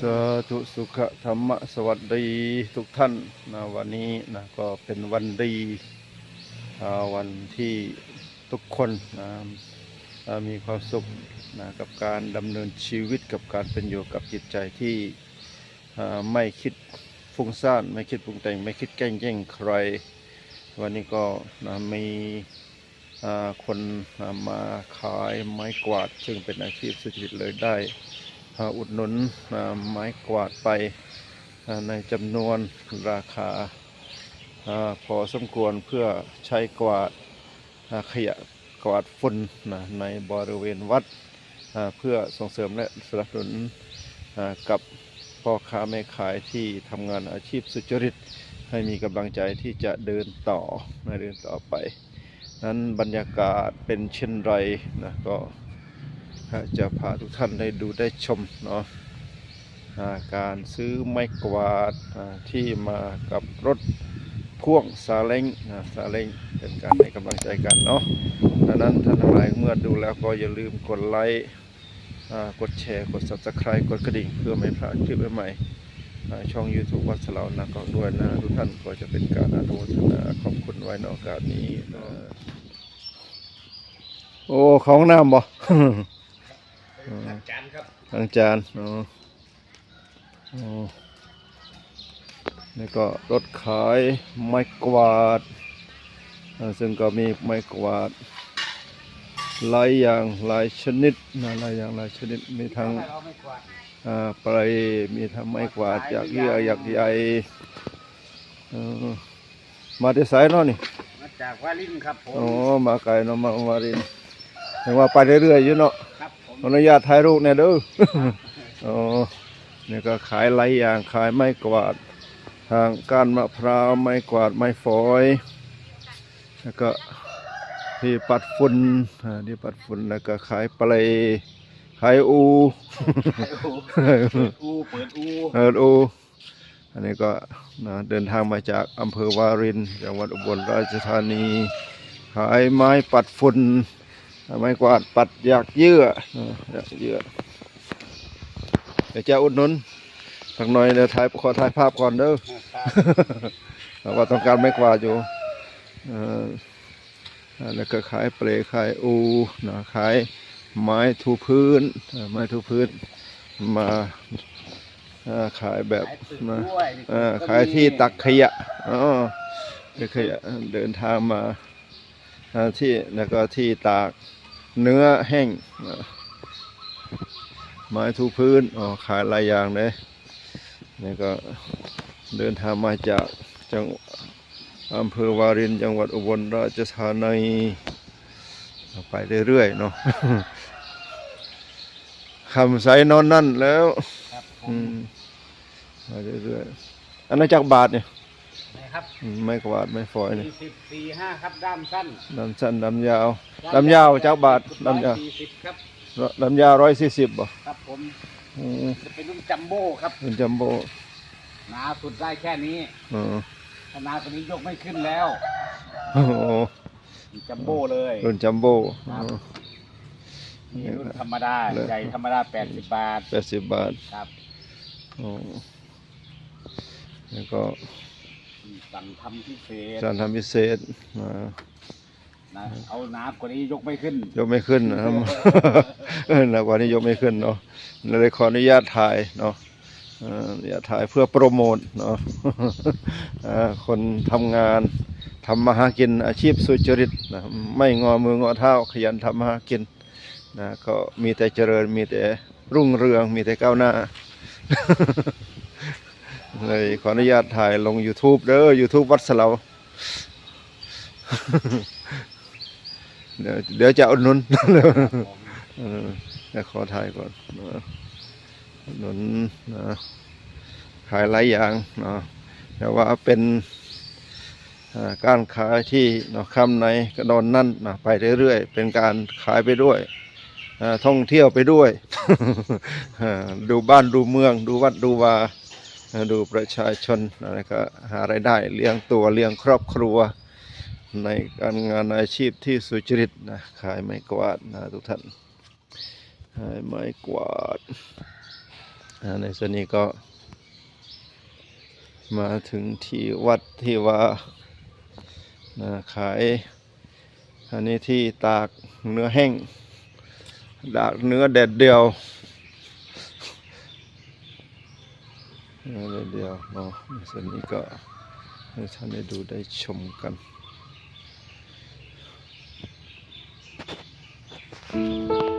สาธุสุขธรรมสวัสดีทุกท่านนะวันนี้นะก็เป็นวันดีวันที่ทุกคนนะมีความสุขนะกับการดำเนินชีวิตกับการเป็นอยู่กับจิตใจที่ไม่คิดฟุ้งซ่านไม่คิดปรุงแต่งไม่คิดแกล้งแย่งใคร วันนี้ก็นะมีคนนะมาขายไม้กวาด ซึ่งเป็นอาชีพสุจริตเลยได้ อุดหนุนไม้กวาดไปในจำนวนราคาพอสมควรเพื่อใช้กวาดขยะกวาดฝุ่นในบริเวณวัดเพื่อส่งเสริมและสนับสนุนกับพ่อค้าแม่ขายที่ทำงานอาชีพสุจริต ให้มีกำลังใจที่จะเดินต่อนะเดินต่อไป นั้นบรรยากาศเป็นเช่นไรนะก็ จะพาทุกท่านได้ดูได้ชมเนาะาการซื้อไม้กวาดาที่มากับรถพ่วงซาเล้งนะซาเล้งเป็นการให้กำลังใจกันเนาะดังนั้นท่านทั้งหลายเมื่อดูแล้วก็อย่าลืมกดไลค์กดแชร์ กด subscribe กดกระดิ่ง เพื่อไม่พลาดคลิปใหม่ๆช่อง YouTube วัดสลาวนะก็ด้วยนะ ทุกท่านก็จะเป็นการอนุโมทนาขอบคุณไว้ในโอกาสนี้นะโอ้ ของน้ำบ่ หลักจานครับทางจานอ๋ออ๋อนี่ก็รถขายไม้กวาดอ่าซึ่งก็มีไม้กวาดหลายอย่างหลายชนิดนะหลายอย่างหลายชนิดมีทั้งเราไม่กวาดอ่าปลายมีทั้งไม้กวาดอยากเยื่ออยากใหญ่เออมาที่ไสายเนาะนี่ มาจากวาลินครับผม อ๋อ มาไกลเนาะมามาริน เห็นว่าไปเรื่อยๆอยู่เนาะครับผมขออนุญาตถ่ายรูปเนี่ยเด้ออ๋อนี่ก็ขายหลายอย่างขายไม้กวาด ทางก้านมะพร้าวไม้กวาดไม้ฝอย แล้วก็ที่ปัดฝุ่นอ่าที่ปัดฝุ่นแล้วก็ขายปลาขายอู อูเปิดอูเอออูอันนี้ก็นะเดินทางมาจากอำเภอวารินจังหวัดอุบลราชธานี ขายไม้ปัดฝุ่น ไม้กวาดปัดอยากเยื่อนะอยากเยื่อเดี๋ยวจะอุดหนุนสักหน่อยเดี๋ยวถ่ายขอถ่ายภาพก่อนเด้อเพราะว่าต้องการไม้กวาดอยู่เอ่อแล้วก็ขายเปลขายอูนะขายไม้ถูพื้นเอ่อไม้ถูพื้นมาเอ่อขายแบบขายตึกมาด้วยเอ่อขายที่ตักขยะอ๋อที่ขยะเดินทางมาเอ่อที่แล้วก็ที่ตาก เนื้อแห้งเอ่อไม้ถูพื้นอ๋อขายหลายอย่างเลยนี่ก็เดินทางมาจากจังอำเภอวารินจังหวัดอุบลราชธานีไปเรื่อยๆเนาะคำใสนอนนั่นแล้วครับผอืมมมาเรื่อยๆอันนั้นจากบาทเนี่ยนะครับอืมไม่กวาดไม่ฝอยเนี่ยสี่สิบสี่ห้าครับด้ามสั้นลำสั้นลำยาว ลำยาวจากบาทลำยาวสี่สิบครับลำยาวร้อยสี่สิบบ่ครับผมอืมจะเป็นรุ่นจัมโบ้ครับเป็นจัมโบ้หนาสุดได้แค่นี้อ๋อถ้าหนาตัวนี้ยกไม่ขึ้นแล้วโอ้โหจัมโบ้เลยรุ่นจัมโบ้อ๋ครัอบนี่รุ่นธรรมดาเลยใหญ่ธรรมดาแปดสิบบาทแปดสิบบาทครับอ๋อแล้วก็สั่งทำพิเศษการทำพิเศษมา นะเอาหนากว่านี้ยกไม่ขึ้น ยกไม่ขึ้นนะครับเออแล้วกว่านี้ยกไม่ขึ้นเนาะเลยขออนุญาตถ่ายเนาะเอ่ออนุญาตถ่ายเพื่อโปรโมทเนาะเอ่อคนทำงานทำมาหากินอาชีพสุจริตนะไม่งอมืองอเท้าขยันทำมาหากินนะก็มีแต่เจริญมีแต่รุ่งเรืองมีแต่ก้าวหน้าเลยขออนุญาตถ่ายลง YouTube เด้อ YouTube วัดสะเลา เดี๋ยวเดี๋ยวจะอุดหนุนเออเดี๋ยวขอถ่ายก่อนนะอุดหนุนนะขายหลายอย่างเนาะแต่ว่าเป็นการขายที่เนาะคำในกระดอนนั่นนะไปเรื่อยๆเป็นการขายไปด้วยท่องเที่ยวไปด้วย ดูบ้านดูเมือง ดูวัดดูวาอ่าดูประชาชนอะไรก็หารายได้เลี้ยงตัวเลี้ยงครอบครัว ในการงานอาชีพที่สุจริตนะขายไม้กวาดนะทุกท่านขายไม้กวาดในส่วนนี้ก็ มาถึงที่วัดที่ว่านะขายอันนี้ที่ตากเนื้อแห้งตากเนื้อแดดเดียวเนื้อแดดเดียวเนาะในส่วนนี้ก็ให้ท่านได้ดูได้ชมกัน Música